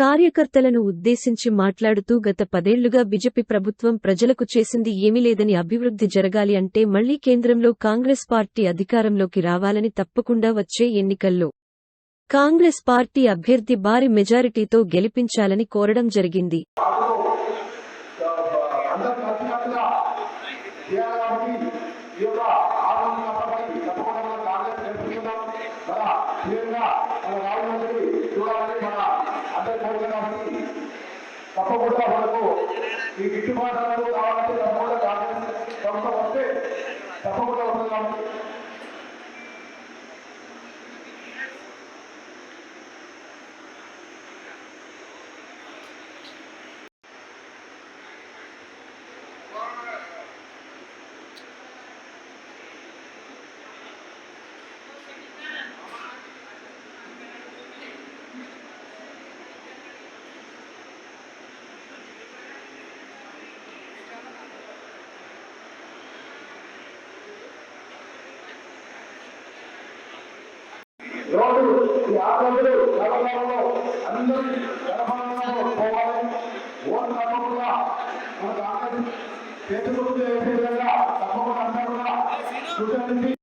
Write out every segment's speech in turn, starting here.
కార్యకర్తలను ఉద్దేశించి మాట్లాడుతూ గత పదేళ్ళుగా బిజెపి ప్రభుత్వం ప్రజలకు చేసింది ఏమీ లేదని అభివృద్ధి జరగాలి అంటే మళ్ళీ కేంద్రంలో కాంగ్రెస్ పార్టీ అధికారంలోకి రావాలని తప్పకుండా వచ్చే ఎన్నికల్లో కాంగ్రెస్ పార్టీ అభ్యర్థి భారీ మెజారిటీతో గెలిపించాలని కోరడం జరిగింది అందరూ కలిసికట్టుగా చేయాలి కాబట్టి ఈ యొక్క ఆరోగ్య నష్టపై తప్పకుండా మన కాంగ్రెస్ గెలిపించుకుందాం మన క్లియర్గా మన రాహుల్ గాంధీ చూడాలని మన అందరి కోరిక కాబట్టి తప్పకుండా మనకు ఈ గిట్టుబాటు కావాలంటే తప్పకుండా కాంగ్రెస్ సంస్థ వస్తే తప్పకుండా వస్తుంది కాబట్టి రోజు ఈ ఆటలు తెలంగాణలో అందరూ తెలంగాణలో పోవాలి. ఓటు తప్పకుండా మన కాంగ్రెస్ చేతులు విధంగా తప్పకుండా అందరూ కూడా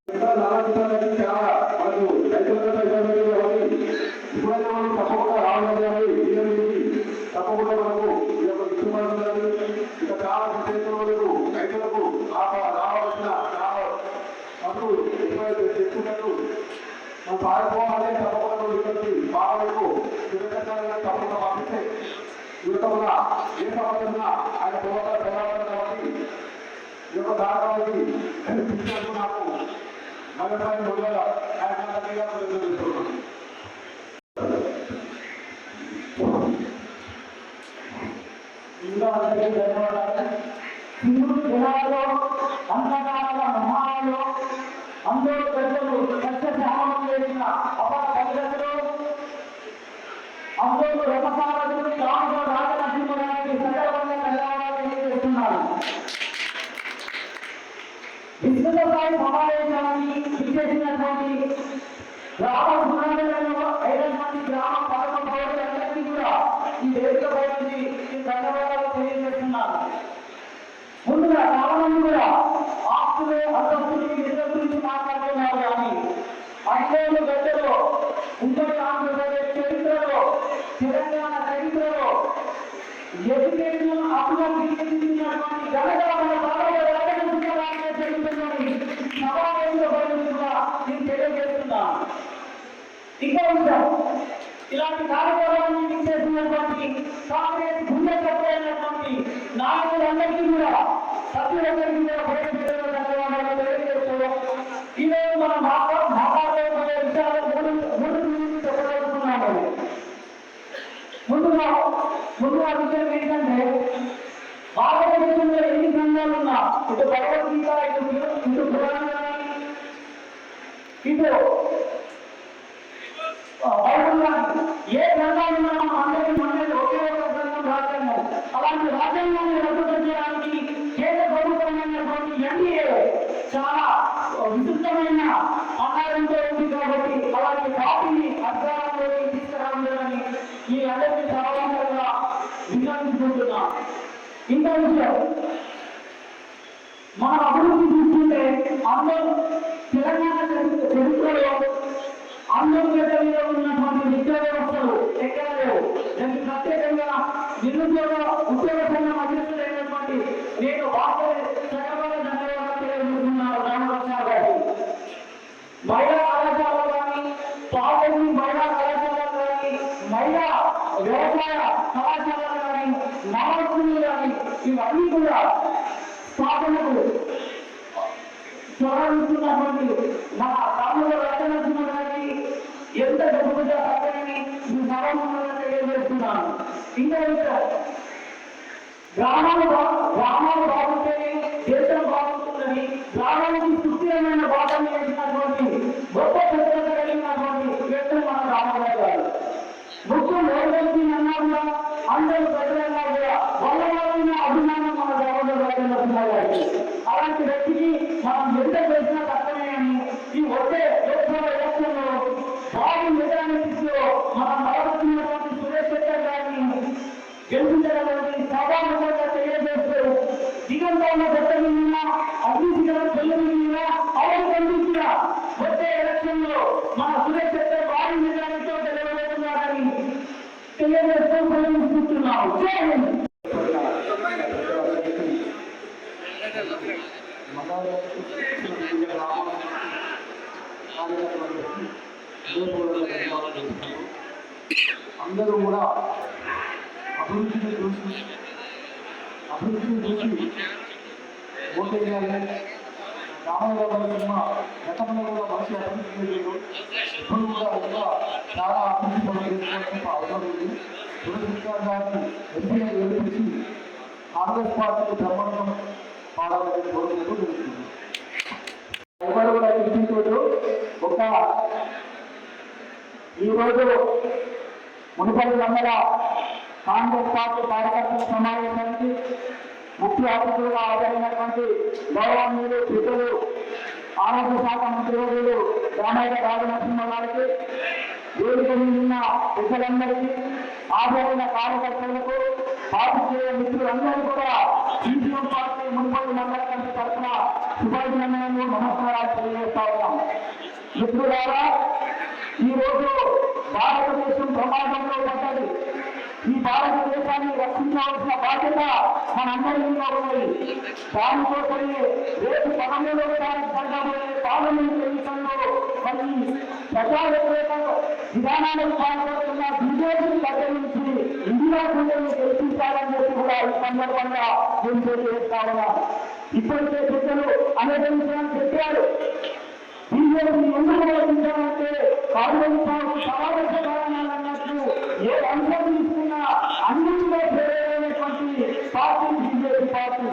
తప్పకుండా పంపిస్తే ఏ ఆయన పోవడం పోరాటం కాబట్టి ఈ యొక్క దానికి తీసుకున్నాము మరొకసారి మగతాన్ని ఇంకా అందరికీ ధన్యవాదాలు. హిందూ జనాల్లో అంధకారాల మహాలో అందరూ ప్రజలు సత్యశామం చేసిన అపర అందరూ రమసారథుడు రాముడు రాజనరసింహరానికి సకలమైన కళ్యాణాలు చేస్తున్నారు విస్తృత స్థాయి సమావేశానికి విచ్చేసినటువంటి గ్రామ గుణాలలో ఐదు గ్రామ పాలక పౌరులందరికీ కూడా ఈ వేదిక పైన ధన్యవాదాలు ముందుగా చాలా మంది కూడా ఆస్తులు అంతస్తులు ఇళ్ళ గురించి మాట్లాడుతున్నారు కానీ ఐదేళ్ళు ఇలాంటి కార్యక్రమాన్ని చేసినటువంటి అలాంటి రాజ్యాంగాన్ని రద్దుపరచడానికి కేంద్ర ప్రభుత్వమైనటువంటి ఎన్డీఏ చాలా విస్తృతమైన ఆహారంతో ఉంది కాబట్టి అలాంటి పార్టీని అధికారంలోకి తీసుకురావాలని ఈ అందరికీ సమాధానంగా విన్నవించుకుంటున్నా ఇంకో విషయం మన అభివృద్ధి చూస్తుంటే అందరూ తెలంగాణ ఆంధ్రప్రదేశ్ ఉన్నటువంటి విద్యా వ్యవస్థలు ఎక్కడ లేవు? దానికి ప్రత్యేకంగా నిరుద్యోగ ఉద్యోగ సంఘం అధ్యక్షుడైనటువంటి నేను వాస్తవ సకలమైన ధన్యవాదాలు తెలియజేస్తున్నాను రామకృష్ణ గారు. మహిళా కళాశాల కానీ పాఠశాల మహిళా కళాశాల కానీ మహిళా వ్యవసాయ కళాశాల కానీ నవస్కులు కానీ ఇవన్నీ కూడా స్థాపనకు స్వరాలుతున్నటువంటి తమ్ముడు రచన ఎంత గొప్పగా సత్యాన్ని ఈ సభాముఖంగా తెలియజేస్తున్నాను. ఇంకా గ్రామాలు గ్రామాలు బాగుంటేనే దేశం బాగుంటుందని గ్రామానికి సుస్థిరమైన బాటను వేసినటువంటి గొప్ప ప్రత్యేకత కలిగినటువంటి వ్యక్తులు మన రామరాజు గారు. ముఖ్యం ఎవరికి అన్నా అందరూ ప్రజలన్నా కూడా వల్లవారైన అభిమానం మన రామరాజు గారికి అలాంటి వ్యక్తికి మనం ఎంత చేసినా తప్పనే అని ఈ వచ్చే లోక్సభ ఎలక్షన్లో వారి ఎదురాని స్థితిలో మన భారతీయులటువంటి సురేశ్వర గారిని గెలిపించడానికి సభాముఖంగా తెలియజేస్తూ దిగంతాన్న గొప్పని అభివృద్ధి గల పిల్లల అవరు పంపించిన వచ్చే ఎలక్షన్ లో మన సురేశ్వర భారీ నిజానితో నిలబడుతున్నారని తెలియజేస్తూ ప్రయత్నిస్తున్నాము జై హింద్ మగారు అందరూ కూడా అభివృద్ధిని చూసి అభివృద్ధిని చూసి ఓటేయాలి రామయ్య సినిమా గతంలో కూడా మంచి అభివృద్ధి లేదు ఇప్పుడు కూడా ఇంకా చాలా అభివృద్ధి పనులు చేసుకోవాల్సిన అవసరం ఉంది దురదృష్టం గారిని ఎంపీగా గెలిపించి కాంగ్రెస్ పార్టీకి బ్రహ్మాండం పాడాలని కోరుకుంటూ తెలుస్తుంది ఎవరు కూడా గుర్తించవచ్చు ఒక ఈరోజు మునుపటి వందల కాంగ్రెస్ పార్టీ కార్యకర్తల సమావేశానికి ముఖ్య అతిథులుగా హాజరైనటువంటి గౌరవనీయులు పెద్దలు ఆరోగ్య శాఖ మంత్రివర్యులు రామయ్య రాజనరసింహ గారికి వేదిక మీద ఉన్న ప్రజలందరికీ కార్యకర్తలకు పార్టీ మిత్రులందరూ కూడా సిపిఎం పార్టీ మునుపటి మండల కమిటీ తరఫున శుభాభినందనలు నమస్కారాలు తెలియజేస్తా ఉన్నాం. మిత్రులారా ఈ రోజు భారతదేశం ప్రమాదంలో పడ్డది. ఈ భారతదేశాన్ని రక్షించవలసిన బాధ్యత మనందరి మీద ఉన్నది. దానికోసమే రేపు పదమూడవ తారీఖు జరగబోయే పార్లమెంట్ ఎన్నికల్లో మరి ప్రజా వ్యతిరేక విధానాలకు పాల్పడుతున్న బీజేపీ దగ్గర నుంచి ఇందిరా కూటమిని గెలిపించాలని చెప్పి కూడా ఈ సందర్భంగా నేను తెలియజేస్తా ఉన్నాను ఇప్పటికే పెద్దలు అనేక విషయాలు చెప్పారు. బీజేపీ ఎందుకు ప్రవర్తించాలంటే కాంగ్రెస్ పార్టీ సమావేశ కారణాలు ఏ అంశం తీసుకున్నా అన్నింటిలో ప్రేరేమైనటువంటి పార్టీ బీజేపీ పార్టీ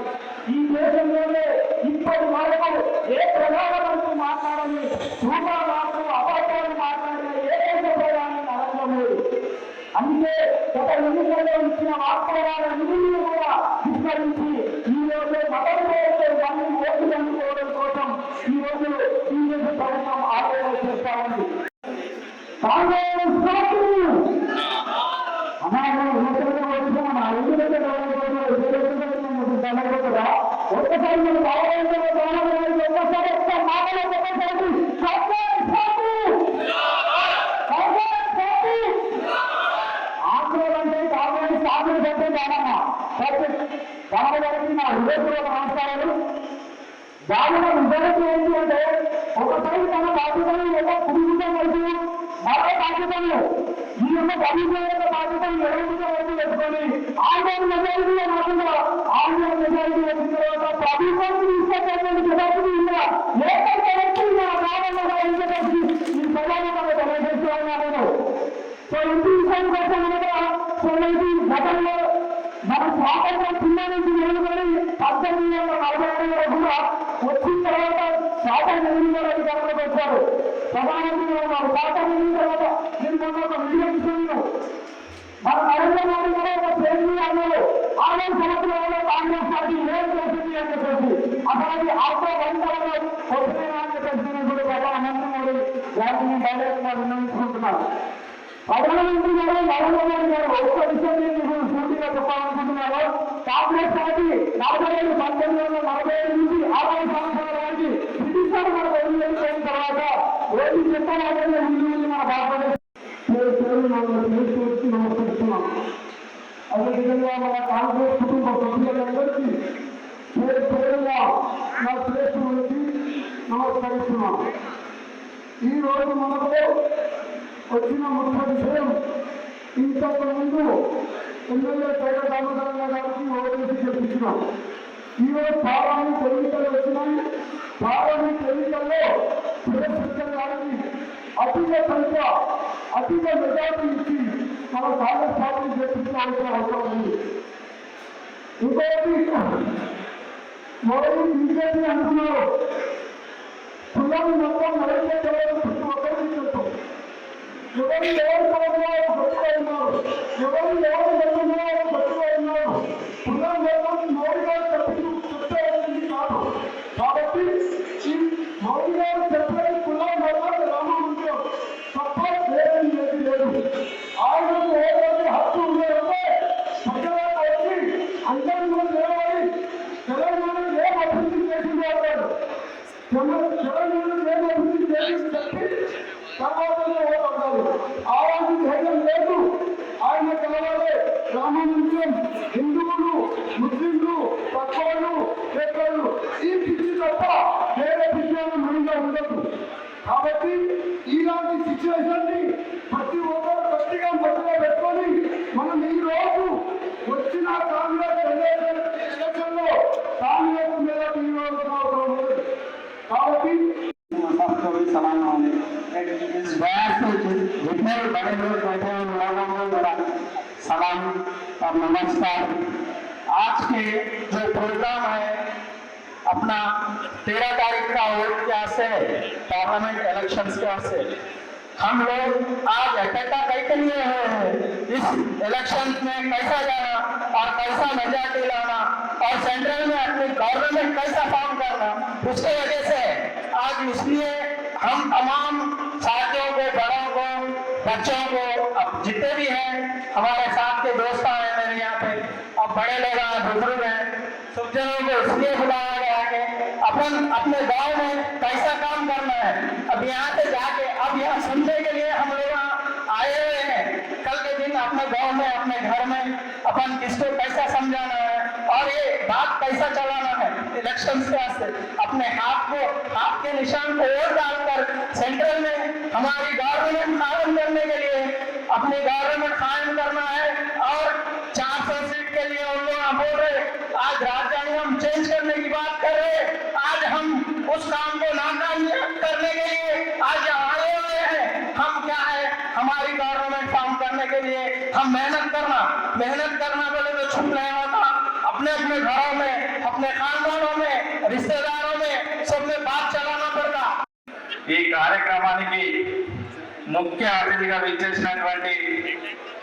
ఈ దేశంలోనే ఇప్పటి వరకు ఏ ప్రధానమంత్రి మాట్లాడని రూపాలు అబద్ధాలు మాట్లాడిన ఏకైక ప్రధాని నరేంద్ర మోడీ అందుకే గత ఎన్నికల్లో ఇచ్చిన వాస్తవాలన్నింటినీ కూడా విస్మరించి ఈ రోజు మతం దానిలో నిజానికి ఏంటి అంటే మరో ఈ యొక్క భవిష్యత్ యొక్క బాధ్యతను నిర్వహించడం వైపు పెట్టుకొని ఆందోళన మెజారిటీలో కాకుండా ఆందోళన మెజారిటీ వచ్చిన తర్వాత ప్రభుత్వం తీసుకొచ్చేటువంటి మెజారిటీ ఇంకా లేకపోతే వ్యక్తి మన కాలంలో ఇంకొకటి ఈ ప్రధానంగా తెలియజేస్తూ ఉన్నా నేను సో ఇంటి విషయం కోసం కనుక సో ఇది గతంలో మన స్వాతంత్రం చిన్న నుంచి నిలబడి పద్దెనిమిది వందల నలభై ఏడులో కూడా వచ్చిన తర్వాత సాధారణ ఎన్నికల అధికారంలోకి వచ్చారు ప్రధానమంత్రి ఉన్నారు స్వాతంత్రం ఎన్నికల తర్వాత నేను మొన్న ఒక వీడియో చూసాను మన నరేంద్ర మోడీ గారు ఒక ప్రేమి అన్నారు. ఆరు సంవత్సరాల్లో కాంగ్రెస్ పార్టీ ఏం చేసింది అని చెప్పేసి. అసలు అది ఆటో వందలలో వస్తున్నాయా చెప్పేసి నేను కూడా ప్రధానమంత్రి మోడీ వాటిని డైరెక్ట్గా విన్నవించుకుంటున్నాను ప్రధానమంత్రి గారు నరేంద్ర మోడీ గారు ఒక్క విషయం నేను పూర్తిగా చెప్పాలనుకుంటున్నాను కాంగ్రెస్ పార్టీ నలభై ఏడు పంతొమ్మిది వందల నలభై ఏడు నుంచి అరవై సంవత్సరాల వారికి బ్రిటిష్ వారు మన వదిలి వెళ్ళిపోయిన తర్వాత ఏది చెప్పాలంటే ముందు ఉంది మన భారతదేశం నమస్కరిస్తున్నాం అదేవిధంగా మన కాంగ్రెస్ కుటుంబ సభ్యులందరికీ పేరు పేరుగా నా శ్రేష్ఠులకి నమస్కరిస్తున్నాం ఈ రోజు మనకు వచ్చిన ముఖ్య విషయం ఇంతకు ముందు ఎమ్మెల్యే పేద దామోదరంగా గారికి ఓటేసి చెప్పించినాం ఈరోజు పార్లమెంట్ ఎన్నికలు వచ్చినాయి పార్లమెంట్ ఎన్నికల్లో సురక్షిత గారికి అధిక సంఖ్య అధిక మెజార్టీ ఇచ్చి మన కాంగ్రెస్ పార్టీ చేపించాల్సిన అవసరం ఉంది ఇంకోటి మోడీ బీజేపీ అంటున్నారు కులాన్ని మొత్తం నరేంద్ర మోడీ ప్రతి ఒక్కరికి తెలుసు ఎవరు ఎవరు పదవులు గొప్పగా ఉన్నారు ఎవరు ఎవరు గొప్పగా గొప్పగా ఉన్నారు కులం మొత్తం గారు కాదు. కాబట్టి ఈ గారు आज के जो प्रोग्राम है, अपना तेरह तारीख का वोट क्या से पार्लियामेंट इलेक्शन क्या से हम लोग आज इकट्ठा करके लिए हुए हैं। इस इलेक्शन में कैसा जाना और कैसा मेजॉरिटी लाना और सेंट्रल में अपनी गवर्नमेंट कैसा काम करना, उसके वजह से आज इसलिए हम तमाम साथियों को, बड़ों को, बच्चों को जितने भी हैं, हमारे साथ के दोस्त आए अब बड़े लोग हैं बुज़ुर्ग हैं। सब जनों को इसलिए बुलाया गया है अपन अपने गाँव में कैसा काम करना है। अब यहाँ से जाके, अब यहाँ सुनने के लिए हम लोग आए हुए हैं। कल के दिन अपने गाँव में, अपने घर में अपन किसको कैसा समझाना है और ये बात कैसा चलाना है इलेक्शन के वास्ते। अपने हाथ को, हाथ के निशान को और डालकर सेंट्रल में हमारी गवर्नमेंट कायम करने के लिए अपने गवर्नमेंट कायम करना है और 400 सीट के लिए उन लोग बोल रहे आज राजधानी हम चेंज करने की बात कर रहे हैं। आज हम उस काम को नाकाम करने के लिए आज यहाँ आए हुए हैं हम क्या है हमारी गवर्नमेंट काम करने के लिए हम मेहनत करना मेहनत करना बोले तो छुप नहीं होता अपने अपने घरों में अपने खानदानों में रिश्तेदारों में सब में बात चलाना पड़ता ఈ కార్యక్రమానికి ముఖ్య అతిథిగా విచ్చేసినటువంటి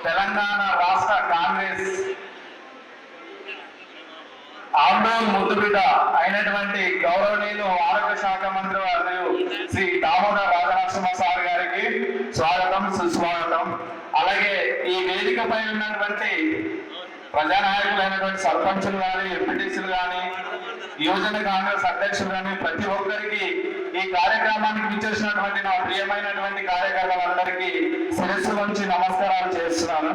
తెలంగాణ రాష్ట్ర కాంగ్రెస్ ఆందోళన ముద్దుబిడ్డ అయినటువంటి గౌరవనీయులు ఆరోగ్య శాఖ మంత్రి వారు శ్రీ దామోదర్ రాజనరసింహ సార్ గారికి స్వాగతం సుస్వాగతం. అలాగే ఈ వేదికపై ఉన్నటువంటి ప్రజానాయకులైనటువంటి సర్పంచులు కానీ ఎంపీటీసీలు కానీ యువజన కాంగ్రెస్ అధ్యక్షులు కానీ ప్రతి ఒక్కరికి ఈ కార్యక్రమానికి విచ్చేసినటువంటి నా ప్రియమైనటువంటి కార్యకర్తలందరికీ శిరస్సు నుంచి నమస్కారాలు చేస్తున్నాను.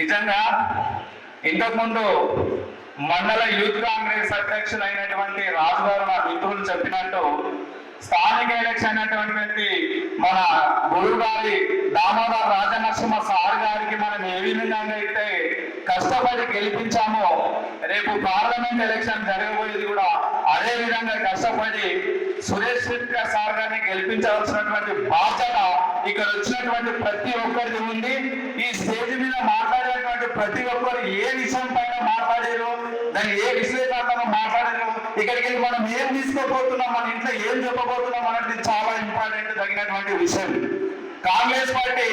నిజంగా ఇంతకుముందు మండల యూత్ కాంగ్రెస్ అధ్యక్షులు అయినటువంటి రాజు గారు నా మిత్రులు చెప్పినట్టు స్థానిక ఎలక్షన్ అయినటువంటి మన గురువు గారి దామోదర్ రాజనరసింహ సార్ గారికి మనం ఏ విధంగా అయితే కష్టపడి గెలిపించామో రేపు పార్లమెంట్ ఎలక్షన్ జరగబోయేది కూడా అదే విధంగా కష్టపడి సురేష్ రెడ్డి సార్ గారిని గెలిపించవలసినటువంటి బాధ్యత ఇక్కడ వచ్చినటువంటి ప్రతి ఒక్కరిది ఉంది. ఈ స్టేజ్ మీద మాట్లాడేటువంటి ప్రతి ఒక్కరు ఏ విషయం పైన మాట్లాడారు దాన్ని ఏ విశ్లేషణ మాట్లాడారు ఇక్కడికి మనం ఏం తీసుకోబోతున్నాం మన ఇంట్లో ఏం చెప్పబోతున్నాం అనేది చాలా ఇంపార్టెంట్ తగినటువంటి విషయం. కాంగ్రెస్ పార్టీ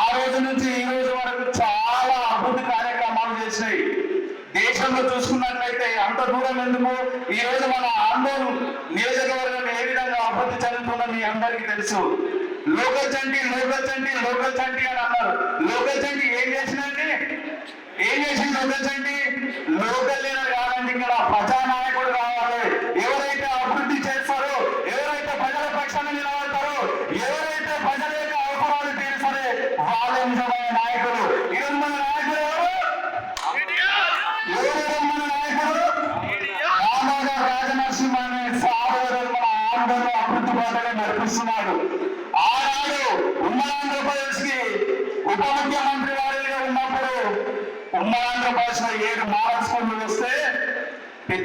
ఆ రోజు నుంచి ఈ రోజు వరకు చాలా అభివృద్ధి కార్యక్రమాలు చేసినాయి. దేశంలో చూసుకున్నట్లయితే అంత దూరం ఎందుకు? ఈ రోజు మన ఆందోళన నియోజకవర్గం ఏ విధంగా అభివృద్ధి చెందుతుందో మీ అందరికీ తెలుసు. Local Chanti local Chanti local Chanti అని అన్నారు. లోకల్ చంటి ఏం చేసిందండి? ఏం చేసింది లోకల్ చంటి? లోకల్ లీడర్ కాదండి ఇక్కడ ప్రజానాయకుడు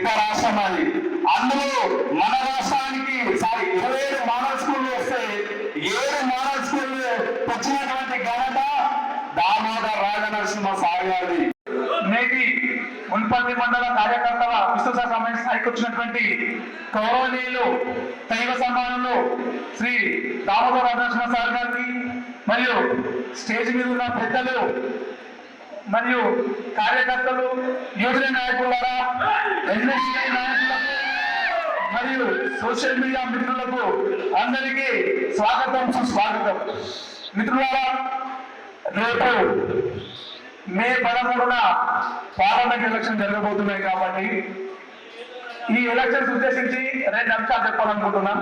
పెద్ద రాష్ట్రం అది. అందులో మన రాష్ట్రానికి సారీ ఇరవై ఏడు మోడల్ స్కూళ్ళు వస్తే ఏడు మోడల్ స్కూళ్ళు వచ్చినటువంటి ఘనత దామోదర్ రాజనరసింహ సార్ గారిది. నేటి మున్పల్లి మండల కార్యకర్తల విశ్వస సమయ స్థాయికి వచ్చినటువంటి గౌరవనీయులు దైవ సమానంలో శ్రీ దామోదర్ రాజనరసింహ సార్ గారికి మరియు స్టేజ్ మీద ఉన్న పెద్దలు మరియు కార్యకర్తలు యువజన నాయకులారా ఎన్ఎస్ఐ నాయకులకు మరియు సోషల్ మీడియా మిత్రులకు అందరికీ స్వాగతం సుస్వాగతం. మిత్రులారా రేపు మే పదమూడున పార్లమెంట్ ఎలక్షన్ జరగబోతున్నాయి కాబట్టి ఈ ఎలక్షన్స్ ఉద్దేశించి రెండు అంశాలు చెప్పాలనుకుంటున్నా.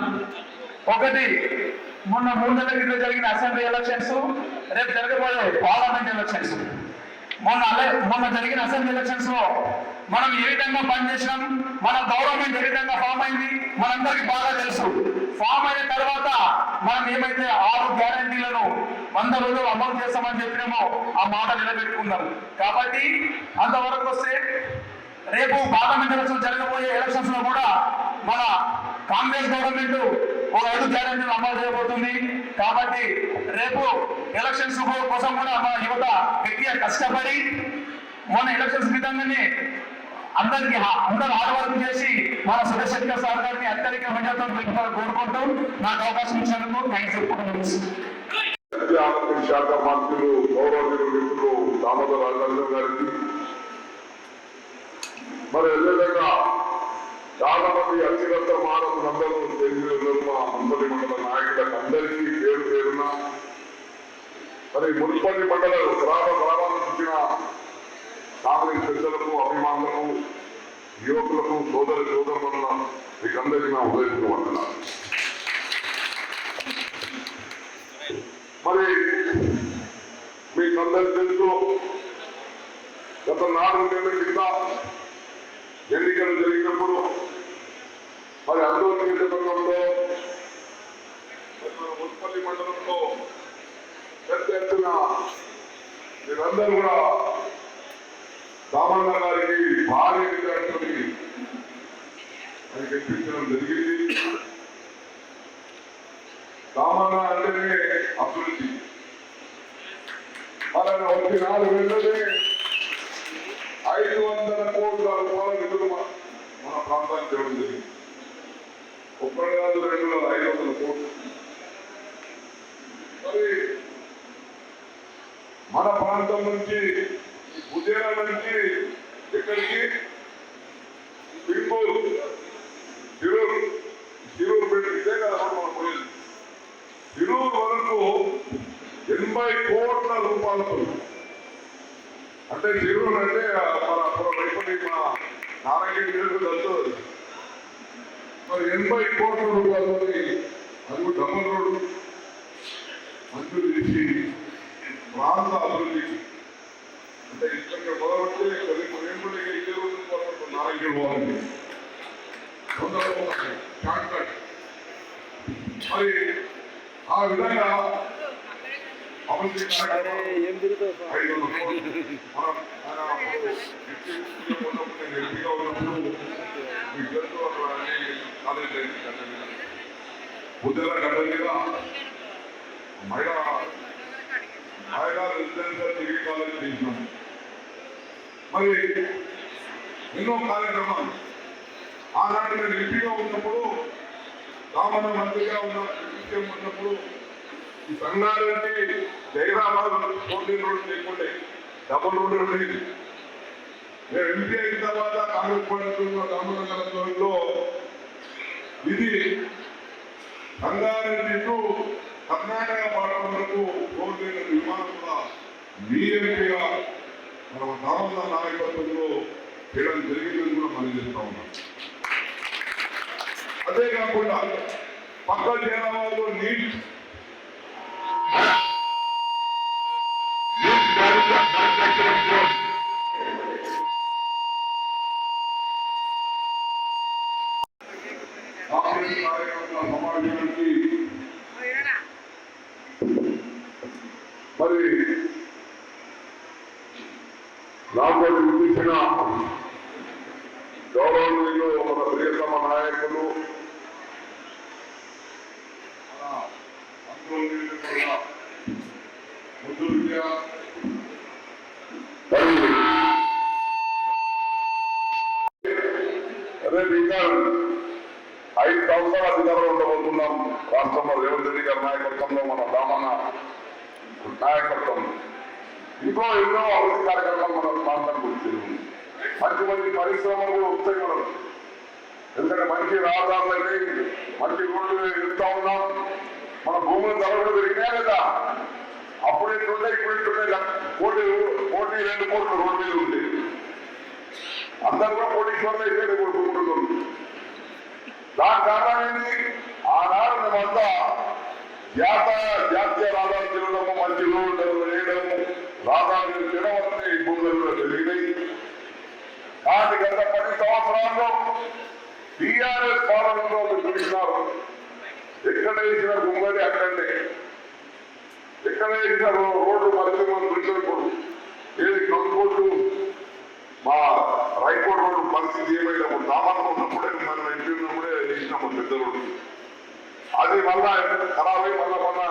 ఒకటి మొన్న మూడు నెలల క్రితం జరిగిన అసెంబ్లీ ఎలక్షన్స్ రేపు జరగబోయే పార్లమెంట్ ఎలక్షన్స్. మొన్న మొన్న జరిగిన అసెంబ్లీ ఎలక్షన్స్లో మనం ఏ విధంగా పనిచేసినాం మన గవర్నమెంట్ ఏ విధంగా ఫామ్ అయింది? మనందరికీ బాగా తెలుసు. ఫామ్ అయిన తర్వాత మనం ఏమైతే ఆరు గ్యారంటీలను వంద రోజులు అమలు చేస్తామని చెప్పినామో ఆ మాట నిలబెట్టుకుందాం. కాబట్టి అంతవరకు వస్తే రేపు పార్లమెంట్ ఎలక్షన్ జరగబోయే ఎలక్షన్స్లో కూడా మన కాంగ్రెస్ గవర్నమెంట్ ఒక ఐదు గ్యారెంటీలు అమలు చేయబోతుంది. కాబట్టి రేపు ఎలక్షన్స్ కోసం కూడా మన యువత గట్టిగా కష్టపడి మన ఎలక్షన్స్ విధంగానే అందరికి అందరూ హార్డ్ వర్క్ చేసి మన సురేశంకర్ సార్ గారిని అత్యధిక మెజార్టీతో గెలుపాలని కోరుకుంటూ నాకు అవకాశం ఇచ్చినందుకు థ్యాంక్స్ చెప్పుకుంటున్నాను శాఖ మంత్రులు గౌరవనీయులు మిత్రులు దామోదర రాజేంద్ర గారికి మరి అదేవిధంగా చాలా మంది అత్యంత మానవులందరూ తెలియదు మా మున్సిపల్ మండల నాయకులకు అందరికీ పేరు పేరున మరి మున్సిపల్ మండల గ్రామ గ్రామాలు చుట్టిన కాంగ్రెస్ పెద్దలకు అభిమానులకు యువకులకు సోదర సోదరుల మీకు అందరికీ నా ఉదయించుకోవాలన్నా మరి మీకు తెలుసు గత నాలుగు నెలల కింద ఎన్నికలు జరిగినప్పుడు మరి అందరూ నియోజకవర్గంలో మున్సిపల్లి మండలంలో పెద్ద ఎత్తున మీరందరూ కూడా రామన్న గారికి భారీ విద్యార్థులకి అది గెలిపించడం జరిగింది. రామన్న అంటేనే అభివృద్ధి. అలాగే వచ్చి నాలుగు నెలలే ఐదు వందల కోట్ల రూపాయల నిధులు మన ప్రాంతానికి తేవడం జరిగింది. ఒక్కటి కాదు రెండు వేల ఐదు వందల కోట్లు. మరి మన ప్రాంతం నుంచి ఉదయం నుంచి ఎక్కడికి? పింగూరు తిరూరు తిరూరు పెట్టితే కదా మనం పోయింది. తిరూరు వరకు ఎనభై కోట్ల రూపాయలతో అంటే తిరూరు అంటే వైపల్లి మా నారాయణ తెలుసు మరి ఎనభై కోట్ల రూపాయలతో అది డబల్ రోడ్డు మంజూరు చేసి ప్రాంత అభివృద్ధికి అంటే ఇక్కడ మొదలుపెట్టి నేను కూడా ఇదే రోజు నారాయణ పోవాలి. మరి ఆ విధంగా అభివృద్ధి ఐదు వందల కోట్లు. మనం ఆయన అప్పుడు డిప్యూటీ ఉన్నప్పుడు నేను ఎంపీగా ఉన్నప్పుడు మీకు తెలుసు అప్పుడు అన్ని కాలేజీ అయింది గడ్డ మీద బుద్ధల గడ్డ మహిళా మహిళా రెసిడెన్షియల్ డిగ్రీ కాలేజ్ చేసినాం మరి ఎన్నో కార్యక్రమాలు ఆనాడు నేను ఎంపీగా ఉన్నప్పుడు రామన్న మంత్రిగా ఉన్న విషయం ఉన్నప్పుడు ఈ సంఘాలన్నీ జయరాబాద్ పోటీ రోడ్డు లేకుండే డబుల్ రోడ్డు ఉండేది నేను ఎంపీ అయిన తర్వాత కాంగ్రెస్ పార్టీ రామనగరంలో ఇది సంగారెడ్డి టు కర్ణాటక బార్డర్ వరకు రోడ్డు విమానం కూడా మీ మన నవంద నాయకత్వంలో చేయడం జరిగిందని కూడా మనం చేస్తా ఉన్నాం. అదే కాకుండా పక్క జనాభాలో neat neat manufacturing course Congress కార్యకర్తల సమావేశానికి మరి నాతో విధించిన గౌరవనీయులు మన ప్రియతమ నాయకులు మన అందులో కూడా ముద్దుగా మరి రేపు ఇంకా ఐదు సంవత్సరాల అధికారంలో ఉండబోతున్నాం రాష్ట్రంలో రేవంత్ రెడ్డి గారి నాయకత్వంలో మన రామన్న నాయకత్వం ఇంకో ఎన్నో అభివృద్ధి కార్యక్రమాలు మన ప్రాంతానికి వచ్చింది మంచి మంచి పరిశ్రమలు కూడా వస్తాయి మనం ఎందుకంటే మంచి రాజధానులని మంచి రోడ్లు వెళ్తా ఉన్నాం మన భూముల ధర కూడా పెరిగినాయి కదా అప్పుడు ఎట్లుండే ఇప్పుడు ఎట్లుండే కోటి కోటి రెండు కోట్ల రోడ్డు మీద ఉంది అందరూ కూడా కోటీశ్వరులు అయితే కోరుకుంటున్నాం దాని కారణం ఏంటి ఆనాడు మేమంతా జాత జాతీయ రాజాలు తిరగడము మంచి రోడ్లు వేయడము రాజాలు తినడం వల్ల ఈ భూములు కూడా పెరిగినాయి కానీ గత పది సంవత్సరాల్లో టీఆర్ఎస్ పాలనలో మీరు చూసినారు ఎక్కడ వేసిన గుమ్మడి అక్కడే. ఎక్కడ వేసిన రోడ్డు పరిశ్రమ దృశ్యం ఏది కంకోట్లు మా రైకోట్ రోడ్డు పరిస్థితి ఏమైనప్పుడు సామాన్లు ఉన్నప్పుడే మనం ఎంపీ ఉన్నప్పుడే వేసినాము పెద్ద రోడ్డు అది మళ్ళా ఖరాబ్ అయి మళ్ళా మన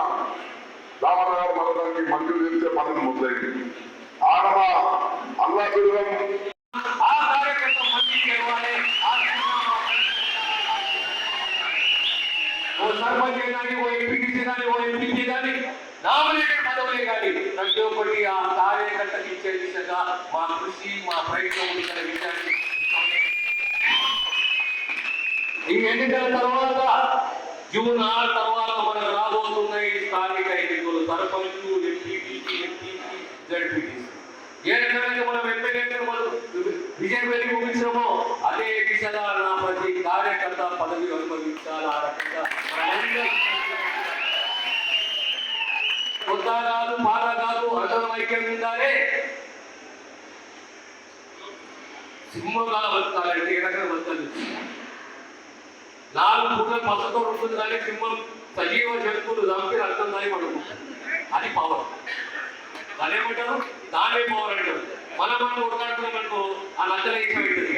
రామన్న గారు మళ్ళీ దానికి మంజూరు చేస్తే పనులు మొదలైంది. ఆడమ అల్లా బిల్లం ఆ కార్యకర్త మళ్ళీ గెలవాలి ఆ ఓ సర్పంచ్ కానీ ఓ ఎంపీటీసీ కానీ ఓ ఎంపీసీ కానీ నామినేటెడ్ పదవులే కానీ ప్రతి ఒక్కటి ఆ కార్యకర్తకి ఇచ్చే దిశగా మా కృషి మా ప్రయత్నం ఉంటున్న విషయాన్ని ఈ ఎన్నికల తర్వాత జూన్ ఆరు తర్వాత మనకు రాబోతున్న ఈ స్థానిక ఎన్నికలు సర్పంచ్ ఎంపీటీసీ ఎంపీసీ జడ్పీటీసీ ఏ రకమైన మనం ఎమ్మెల్యేగా మనం విజయం వెళ్ళి ముగించామో అదే దిశగా నా ప్రతి కార్యకర్త పదవి అనుభవించాలి ఆ రకంగా కొత్త కాదు పాత కాదు అందరం ఐక్యం ఉండాలి. సింహంగా బతకాలంటే ఏ రకంగా బతకాలి నాలుగు పుట్టలు పచ్చతో ఉంటుంది కానీ సింహం సజీవ జంతువులు చంపి రక్తం దాని పడుకుంటారు అది పవర్ దాని ఏమంటారు దానే పవర్ అంటారు. మనం మనం కొట్లాడుతున్నాం ఆ నచ్చల ఈశ అవుతుంది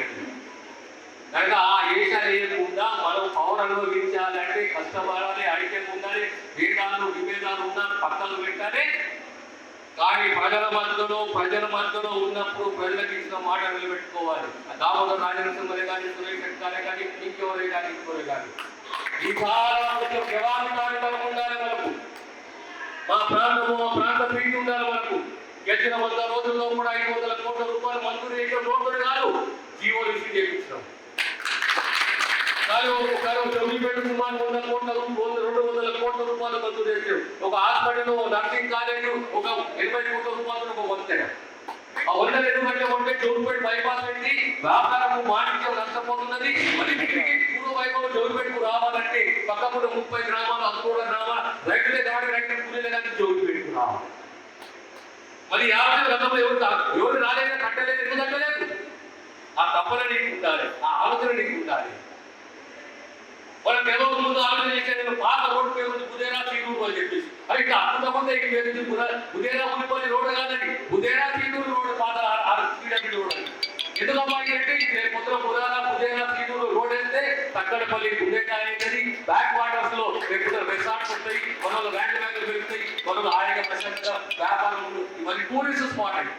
కనుక ఆ ఈశ లేకుండా మనం పవర్ అనుభవించాలి అంటే కష్టపడాలి అడిగే ఉండాలి భేదాలు విభేదాలు ఉన్నా పక్కలు పెట్టాలి. కానీ ప్రజల మధ్యలో ప్రజల మధ్యలో ఉన్నప్పుడు ప్రజలకు ఇచ్చిన మాట నిలబెట్టుకోవాలి. దామోదర్ రాజనసింహలే కానీ సురేష్ గారే కానీ ఇంకెవరే కానీ ఇంకోరే కానీ. ఈ చాలా ఉండాలి మనకు. మా ప్రాంతము మా ప్రాంత ప్రీతి ఉండాలి మనకు. గడిచిన వంద రోజుల్లో కూడా ఐదు వందల కోట్ల రూపాయలు మంజూరు చేయడం లోపలి కాదు జీవో ఇష్యూ చేయించినాం. కానీ ఒకసారి చెవిపేట సుమారు వంద కోట్ల రెండు వందల కోట్ల రూపాయలు మంజూరు చేశారు ఒక హాస్పిటల్ నర్సింగ్ కాలేజ్ ఒక ఎనభై కోట్ల రూపాయలు ఒక వంతెన ఆ వందల ఎందుకంటే ఉంటే జోరుపేట బైపాస్ అయింది వ్యాపారం మాణిక్యం నష్టపోతున్నది. మరి పూర్వ వైభవం జోరుపేటకు రావాలంటే పక్కకుండా ముప్పై గ్రామాలు అందుకూడ మరి యాభై గతంలో ఎవరు కా- ఎవరు రాలేదు కట్టలేదు ఎందుకు కట్టలేదు? ఆ తప్పన నీకు ఉండాలి ఆ ఆలోచన నీకు ఉండాలి వాళ్ళ పేదల ముందు ఆలోచన చేశారు నేను పాత రోడ్డు పోయి ఉంది బుదేరా సీనూరు అని చెప్పేసి. అది ఇట్లా అద్భుతమంది ఈ పేరు ఉంది బుధ- బుదేరా మునిపల్లి రోడ్డు కాదండి. బుదేరా సీనూరు రోడ్డు పాత ఆ- ఆ స్పీడ్ రోడ్ అని ఎందుకమ్మా ఇది అంటే ఇది రేపు పొద్దున బుధారా బుదేరా సీనూరు రోడ్ వెళ్తే తక్కడపల్లి బుదేకాయ అవుతుంది బ్యాక్ వాటర్స్లో రెగ్యులర్ రిసార్ట్స్ ఉంటాయి మనలో ల్యాండ్ బ్యాంకులు పెరుగుతాయి మనలో ఆయన ప్రశాంత వ్యాపారం ఇవన్నీ టూరిస్ట్ స్పాట్ అండి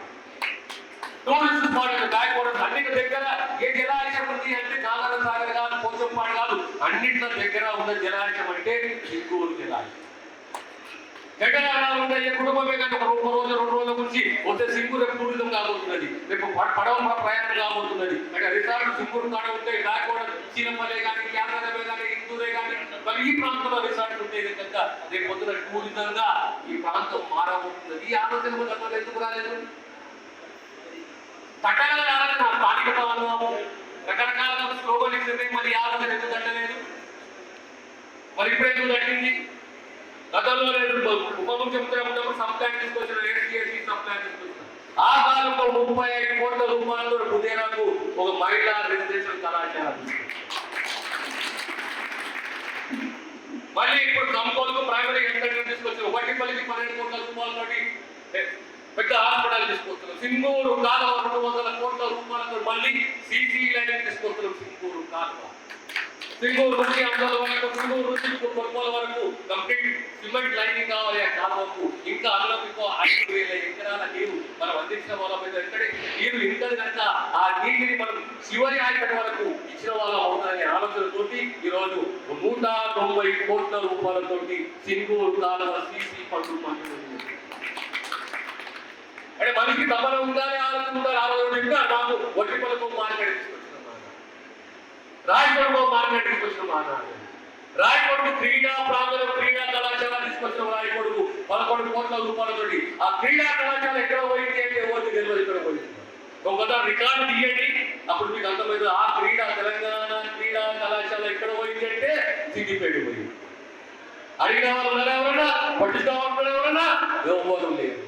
టూరిస్ట్ స్పాట్ బ్యాక్ వాటర్స్ అన్నిటి దగ్గర ఏ జలాశయం ఉంది అంటే నాగర సాగర్ కాదు పోచంపాడు కాదు అన్నింటిలో దగ్గర ఉన్న జలాశయం అంటే చిత్తూరు జలాశయం. దగ్గర ఏ కుటుంబమే కానీ ఒక రోజు రెండు రోజుల గురించి వస్తే సింగూరు రేపు టూరిజం కాబోతున్నది. రేపు పడవ మన ప్రయాణం కాబోతున్నది. అంటే రిసార్ట్ సింగూరు కాడ ఉంటాయి బ్యాక్ వాటర్ చీనపల్లె కానీ కేంద్రమే కానీ ఇందూరే కానీ మరి ఈ ప్రాంతంలో రిసార్ట్ ఉండేది కనుక రేపు పొద్దున టూరిజం గా ఈ ప్రాంతం మారబోతున్నది. ఈ ఆలోచన మన గతంలో ఎందుకు రాలేదు? కట్టడాల ఆలోచన స్థానిక భవనం రకరకాల స్లోగన్ ఇస్తుంది మరి ఆలోచన ఎందుకు తట్టలేదు? మరి ఇప్పుడు ఎందుకు తట్టింది? గతంలో నేను ఉప ముఖ్యమంత్రి ఉన్నప్పుడు సప్లాన్ తీసుకొచ్చిన ఎస్టీఎస్సీ సప్లాన్ తీసుకొచ్చిన. ఆ కాలంలో ముప్పై ఐదు కోట్ల రూపాయలతో బుధేరాకు ఒక మహిళా రెసిడెన్షియల్ కళాశాల మళ్ళీ ఇప్పుడు కంపోలకు ప్రైమరీ హెల్త్ తీసుకొచ్చిన ఒకటి పల్లికి పన్నెండు కోట్ల రూపాయలతోటి పెద్ద హాస్పిటల్ తీసుకొస్తున్నాం సింగూరు కాలువ రెండు వందల కోట్ల రూపాయలతో మళ్ళీ సీసీ లైన్ తీసుకొస్తున్నాం సింగూరు కాలువ. సింగూరు నుంచి అందల వరకు సింగూరు నుంచి కొనుగోలు వరకు కంప్లీట్ సిమెంట్ లైనింగ్ కావాలి ఆ కాలువకు ఇంకా అందులో మీకు ఐదు వేల ఎకరాల నీరు మనం అందించిన వాళ్ళ మీద ఎందుకంటే నీరు ఇంతది కనుక ఆ నీటిని మనం చివరి ఆయకట వరకు ఇచ్చిన వాళ్ళం అవుతుందనే ఆలోచనతోటి ఈరోజు నూట తొంభై కోట్ల రూపాయలతోటి సింగూరు కాలువ సీసీ పనులు మంజూరు అంటే మనిషి తపన ఉండాలి ఆలోచన ఉండాలి ఆలోచన ఇంకా నాకు వడ్డీ పథకం మార్కెట్ రాయకొండ మార్కెట్ వచ్చిన మాట్లాడు రాయకొండ క్రీడా ప్రాంగణం క్రీడా కళాశాల తీసుకొచ్చిన రాయకోడు పదకొండు కోట్ల రూపాయలతోటి ఆ క్రీడా కళాశాల ఎక్కడ పోయింది అంటే ఎవరికి తెలియదు ఇక్కడ పోయింది. ఒక రికార్డు తీయండి. అప్పుడు మీకు అర్థమైంది ఆ క్రీడా తెలంగాణ క్రీడా కళాశాల ఎక్కడ పోయింది అంటే సిద్దిపేట పోయింది. అడిగిన వాళ్ళు ఉన్నారా ఎవరన్నా? పట్టించుకోవాలి వాళ్ళు ఎవరన్నా? ఎవరు లేదు.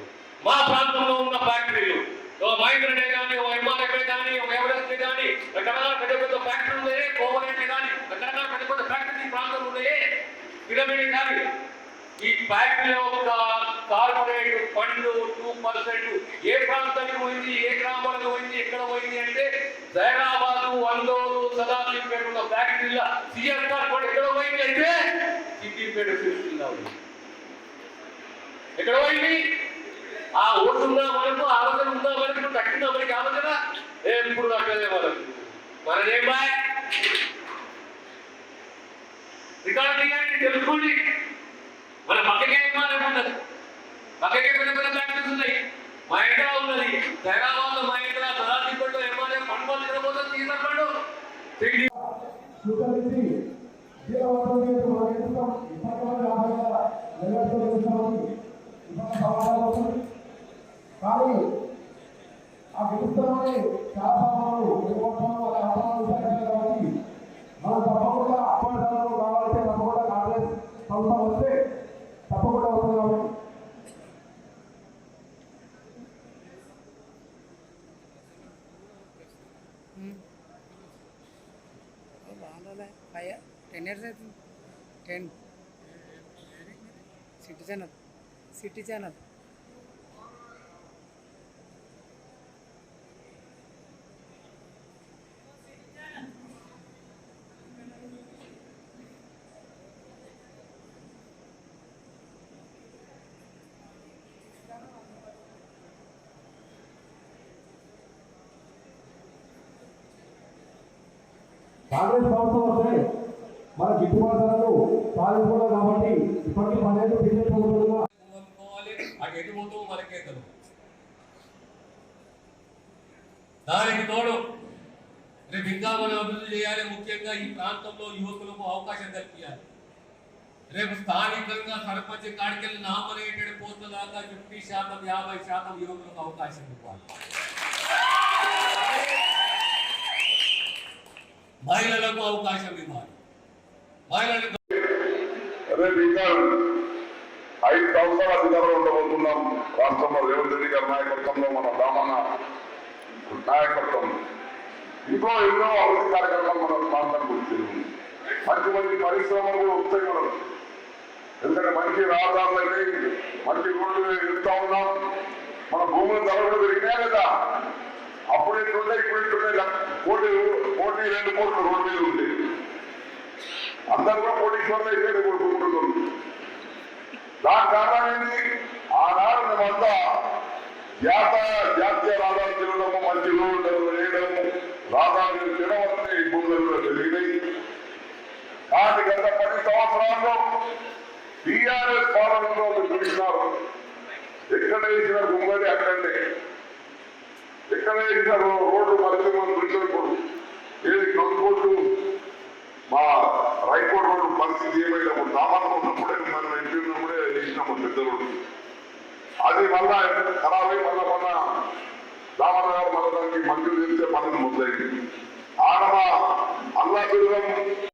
మా ప్రాంతంలో ఉన్న ఫ్యాక్టరీలు మహేంద్ర మహేంద్రనే కానీ ఓ ఎంఆర్ఎఫ్ఏ కానీ ఓ ఎవరెస్ట్ కానీ రకరకాల పెద్ద పెద్ద ఫ్యాక్టరీలు ఉన్నాయే కోవలెంట్ కానీ రకరకాల పెద్ద పెద్ద ఫ్యాక్టరీ ఈ ప్రాంతంలో ఉన్నాయే కానీ ఈ ఫ్యాక్టరీలో ఒక కార్పొరేట్ ఫండ్ టూ పర్సెంట్ ఏ ప్రాంతానికి పోయింది ఏ గ్రామాలకు పోయింది ఎక్కడ పోయింది అంటే జైరాబాద్ వందోరు సదాశివపేట ఉన్న ఫ్యాక్టరీల సిఎస్ఆర్ కూడా ఎక్కడ పోయింది అంటే సిద్దిపేట సిరిసిల్ల ఎక్కడ పోయింది? ఆ ఓటు ఉందా మనకు ఆలోచన ఉందా మనకు కట్టిందా మనకి ఆలోచన. ఎప్పుడు అక్కడే మనకు మనదేం బాయ్. రికార్డింగ్ అంటే తెలుసుకోండి. మన పక్కకే విమానం ఉన్నది. పక్కకే పెద్ద పెద్ద ఫ్యాక్టరీస్ ఉన్నాయి. మా ఇంట్లో ఉన్నది హైదరాబాద్లో మహేంద్ర సదాశివపేటలో ఎంఆర్ఎం పనుకోవాలి తినబోతుంది తీసుకోండు సిడి స్వీకరించి జీవవంతమైన మన నేతృత్వం ఇప్పటివరకు ఆధారంగా నిలబెడుతూ వెళ్తున్నామని ఇవాళ సమాధానం వస్తుంది. కానీ ఆ విరుద్ధమనే శాసనాలు నిర్వహణలో అనే అపరాధాలు జరగాలి కాబట్టి మనం తప్పకుండా అప్పటిదారులు కావాలంటే తప్పకుండా కాంగ్రెస్ ప్రభుత్వం వస్తే తప్పకుండా వస్తుంది కాబట్టి ఫైవ్ టెన్ ఇయర్స్ అవుతుంది ten city channel city channel Congress ప్రభుత్వం వస్తే మన గిట్టుబాటు ధరలు సాధించుకున్నాం కాబట్టి ఇప్పటికీ పన్నెండు బిజినెస్ ప్రభుత్వంగా అటు ఎటు పోతామో మనకే తెలియదు దానికి తోడు రేపు ఇంకా మనం అభివృద్ధి చేయాలి. ముఖ్యంగా ఈ ప్రాంతంలో యువకులకు అవకాశం కల్పించాలి. రేపు స్థానికంగా సర్పంచ్ కాడికెళ్ళి నామినేటెడ్ పోస్టుల దాకా ఫిఫ్టీ శాతం యాభై శాతం యువకులకు అవకాశం ఇవ్వాలి. మహిళలకు అవకాశం ఇవ్వాలి. మహిళలకు ఐదు సంవత్సరాల అధికారంలో ఉండబోతున్నాం. రాష్ట్రంలో రేవంత్ రెడ్డి గారి నాయకత్వంలో మన రామన్న నాయకత్వం. ఇంకో ఎన్నో అభివృద్ధి కార్యక్రమాలు మన ప్రాంతం గురించి. మంచి మంచి పరిశ్రమలు వస్తాయి మనం ఎందుకంటే మంచి రాజధానులు మంచి రోడ్లు వెళ్తా ఉన్నాం. మన భూముల ధర కూడా పెరిగినాయా లేదా అప్పుడు ఎట్లుండే ఇప్పుడు ఎట్లుండే కోటి కోటి రెండు కోట్లు రోడ్డు మీద ఉంది. అందరూ కూడా కోటీశ్వరులు అయితే కోరుకుంటున్నారు దాని కారణం ఏంటి? ఆనాడు మేమంతా జాత జాతీయ రాజాలు తిరగడము మంచి రోడ్లు వేయడము రాజాలు తినడం వల్ల ఇబ్బందులు భూములలో జరిగినాయి. కానీ గత పది సంవత్సరాల్లో టీఆర్ఎస్ పాలనలో చూసినారు. ఎక్కడ వేసిన గుమ్మడి అక్కడే ఎక్కడ వేసిన రోడ్డు పరిశ్రమలు చూసినప్పుడు ఏది కంకోట్లు మా రైకోట్ రోడ్డు పరిస్థితి ఏమైనప్పుడు దాబాలు ఉన్నప్పుడే మనం ఎంపీ ఉన్నప్పుడే వేసినాము పెద్ద రోడ్డు అది మళ్ళా ఖరాబ్ అయి మళ్ళా మన రామన్న గారు మళ్ళా దానికి మంజూరు చేస్తే పనులు మొదలైంది. ఆడమ అల్లా